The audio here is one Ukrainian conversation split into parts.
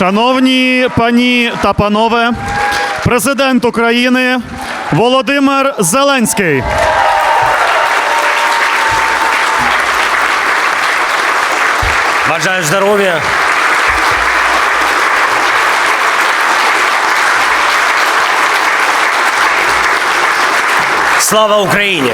Шановні пані та панове, президент України Володимир Зеленський. Бажаю здоров'я. Слава Україні!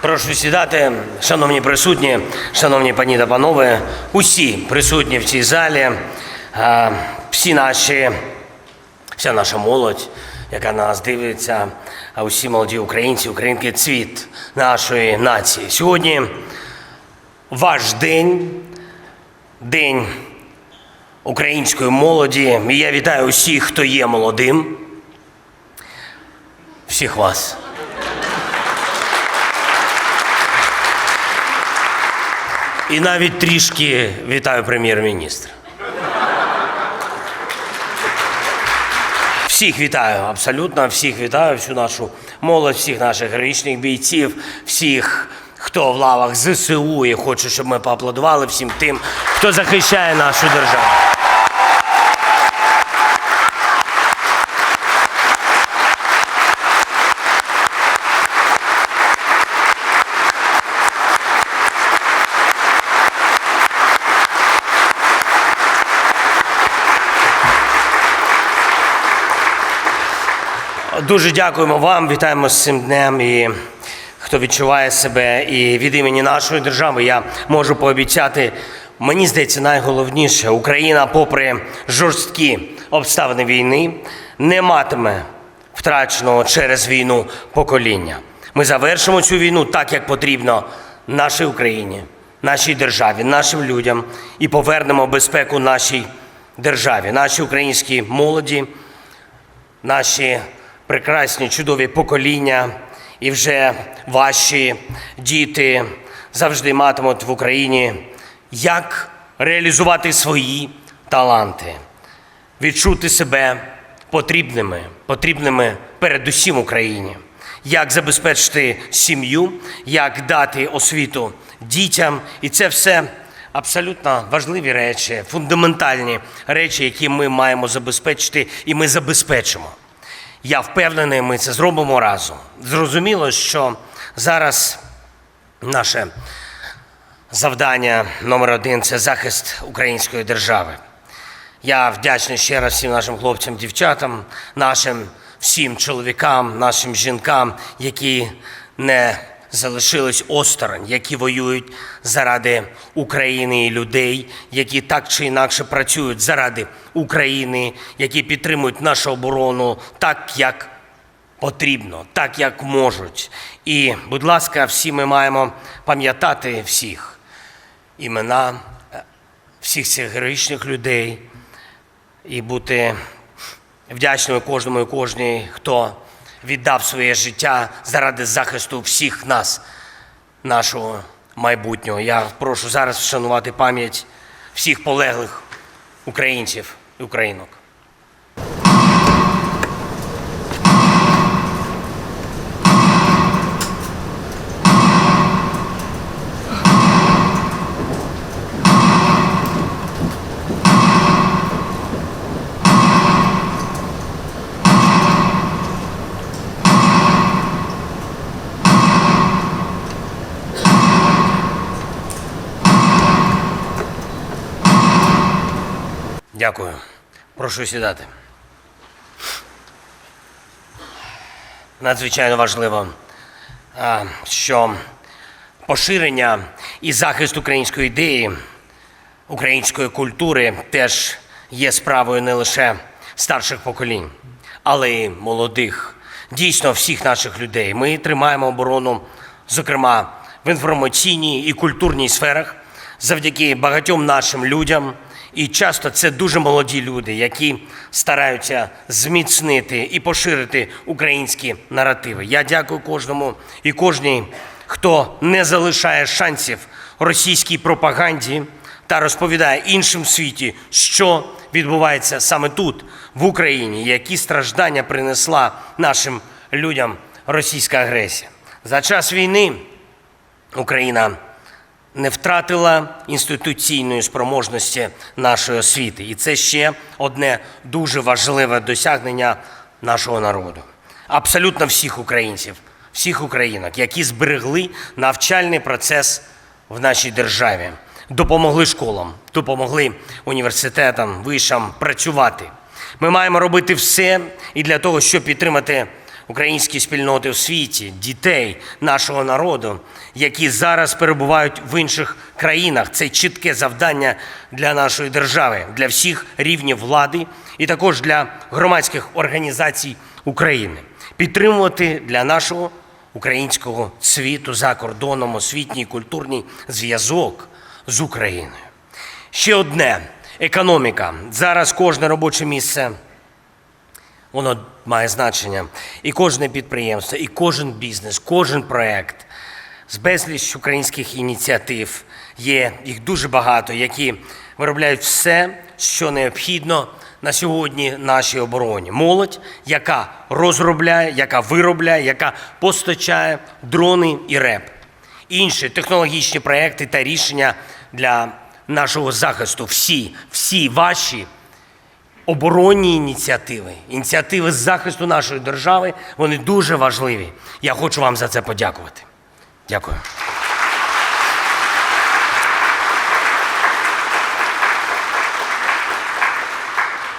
Прошу сідати, шановні присутні, шановні пані та панове, усі присутні в цій залі, всі наші, вся наша молодь, яка на нас дивиться, а усі молоді українці, українки цвіт нашої нації. Сьогодні ваш день, день української молоді. І я вітаю усіх, хто є молодим. Всіх вас. І навіть трішки вітаю прем'єр-міністра. Всіх вітаю, абсолютно всіх вітаю, всю нашу молодь, всіх наших героїчних бійців, всіх, хто в лавах ЗСУ і хочу, щоб ми поаплодували всім тим, хто захищає нашу державу. Дуже дякуємо вам, вітаємо з цим днем. І хто відчуває себе, і від імені нашої держави я можу пообіцяти. Мені здається, найголовніше, Україна, попри жорсткі обставини війни, не матиме втраченого через війну покоління. Ми завершимо цю війну так, як потрібно нашій Україні, нашій державі, нашим людям і повернемо безпеку нашій державі, нашій українській молоді, наші прекрасні, чудові покоління, і вже ваші діти завжди матимуть в Україні, як реалізувати свої таланти, відчути себе потрібними, потрібними передусім Україні, як забезпечити сім'ю, як дати освіту дітям, і це все. Абсолютно важливі речі, фундаментальні речі, які ми маємо забезпечити, і ми забезпечимо. Я впевнений, ми це зробимо разом. Зрозуміло, що зараз наше завдання номер один це захист української держави. Я вдячний ще раз всім нашим хлопцям, дівчатам, нашим всім чоловікам, нашим жінкам, які не залишились осторонь, які воюють заради України і людей, які так чи інакше працюють заради України, які підтримують нашу оборону так, як потрібно, так як можуть. І, будь ласка, всі ми маємо пам'ятати всіх імена е, всіх цих героїчних людей і бути вдячними кожному і кожній, хто віддав своє життя заради захисту всіх нас, нашого майбутнього. Я прошу зараз вшанувати пам'ять всіх полеглих українців і українок. Дякую. Прошу сідати. Надзвичайно важливо, що поширення і захист української ідеї, української культури теж є справою не лише старших поколінь, але й молодих, дійсно всіх наших людей. Ми тримаємо оборону, зокрема в інформаційній і культурній сферах, завдяки багатьом нашим людям. І часто це дуже молоді люди, які стараються зміцнити і поширити українські наративи. Я дякую кожному і кожній, хто не залишає шансів російській пропаганді та розповідає іншим світі, що відбувається саме тут, в Україні, які страждання принесла нашим людям російська агресія. За час війни Україна не втратила інституційної спроможності нашої освіти. І це ще одне дуже важливе досягнення нашого народу. Абсолютно всіх українців, всіх українок, які зберегли навчальний процес в нашій державі, допомогли школам, допомогли університетам, вишам працювати. Ми маємо робити все і для того, щоб підтримати українські спільноти в світі, дітей нашого народу, які зараз перебувають в інших країнах. Це чітке завдання для нашої держави, для всіх рівнів влади і також для громадських організацій України. Підтримувати для нашого українського світу за кордоном освітній культурний зв'язок з Україною. Ще одне економіка. Зараз кожне робоче місце воно має значення. І кожне підприємство, і кожен бізнес, кожен проект з безліч українських ініціатив є їх дуже багато, які виробляють все, що необхідно на сьогодні нашій обороні. Молодь, яка розробляє, яка виробляє, яка постачає дрони і реп, інші технологічні проекти та рішення для нашого захисту. Всі, всі ваші оборонні ініціативи, ініціативи з захисту нашої держави, вони дуже важливі. Я хочу вам за це подякувати. Дякую.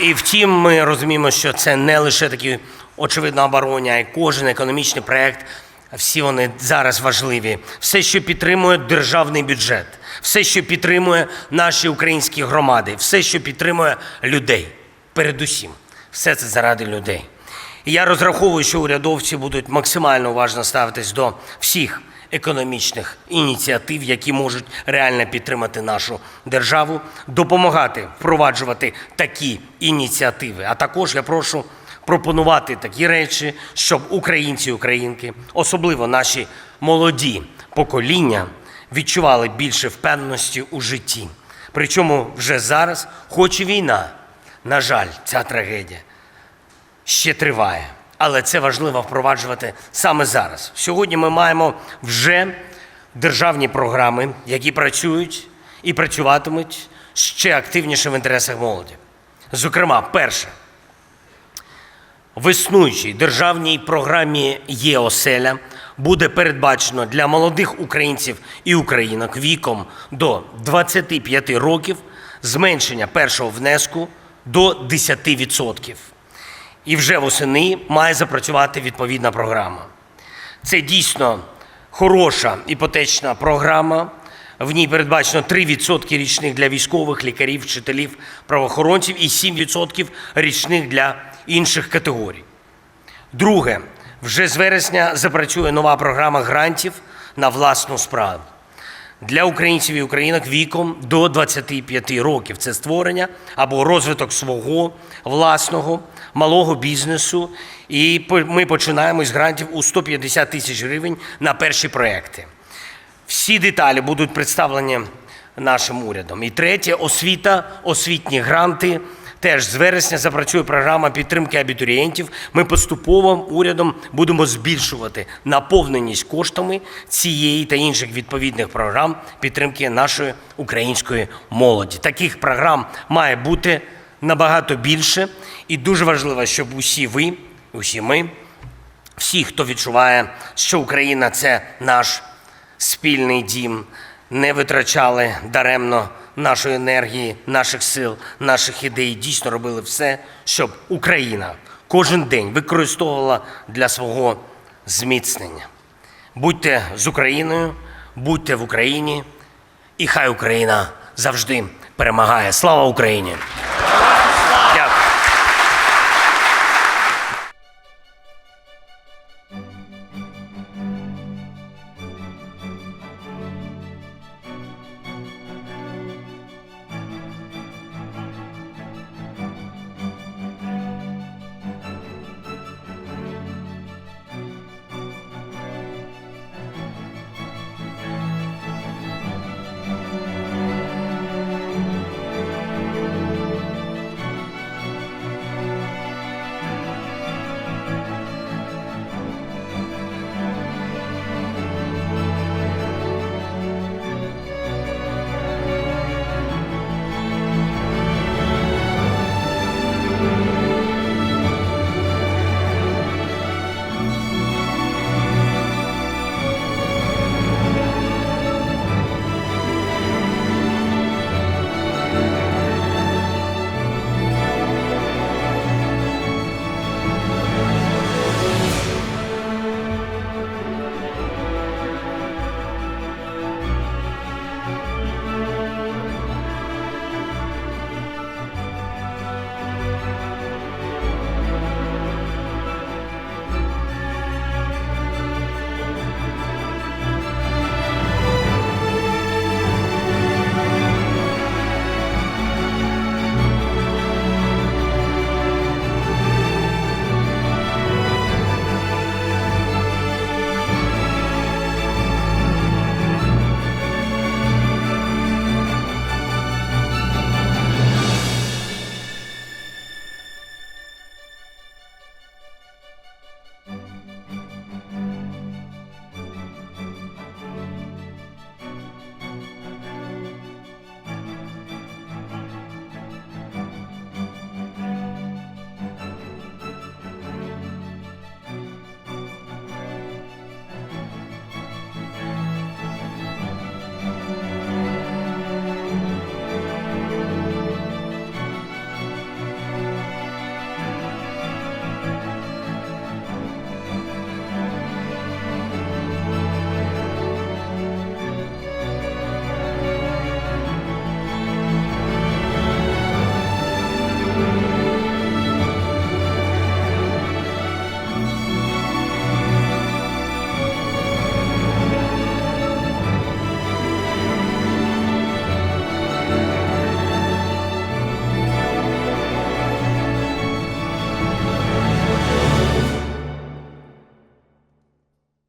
І втім, ми розуміємо, що це не лише такі очевидно оборонні, а й кожен економічний проект. Всі вони зараз важливі. Все, що підтримує державний бюджет, все, що підтримує наші українські громади, все, що підтримує людей. Передусім, все це заради людей. І я розраховую, що урядовці будуть максимально уважно ставитись до всіх економічних ініціатив, які можуть реально підтримати нашу державу, допомагати впроваджувати такі ініціативи. А також я прошу пропонувати такі речі, щоб українці і українки, особливо наші молоді покоління, відчували більше впевненості у житті. Причому вже зараз, хоч і війна, на жаль, ця трагедія ще триває. Але це важливо впроваджувати саме зараз. Сьогодні ми маємо вже державні програми, які працюють і працюватимуть ще активніше в інтересах молоді. Зокрема, перше, в існуючій державній програмі «Є-оселя» буде передбачено для молодих українців і українок віком до 25 років зменшення першого внеску до 10%. І вже восени має запрацювати відповідна програма. Це дійсно хороша іпотечна програма. В ній передбачено 3% річних для військових, лікарів, вчителів, правоохоронців і 7% річних для інших категорій. Друге, вже з вересня запрацює нова програма грантів на власну справу для українців і українок віком до 25 років. Це створення або розвиток свого власного малого бізнесу. І ми починаємо з грантів у 150 тисяч гривень на перші проекти. Всі деталі будуть представлені нашим урядом. І третє освіта, освітні гранти. Теж з вересня запрацює програма підтримки абітурієнтів. Ми поступово урядом будемо збільшувати наповненість коштами цієї та інших відповідних програм підтримки нашої української молоді. Таких програм має бути набагато більше, і дуже важливо, щоб усі ви, усі ми, всі, хто відчуває, що Україна це наш спільний дім, не витрачали даремно нашої енергії, наших сил, наших ідей, дійсно робили все, щоб Україна кожен день використовувала для свого зміцнення. Будьте з Україною, будьте в Україні, і хай Україна завжди перемагає. Слава Україні!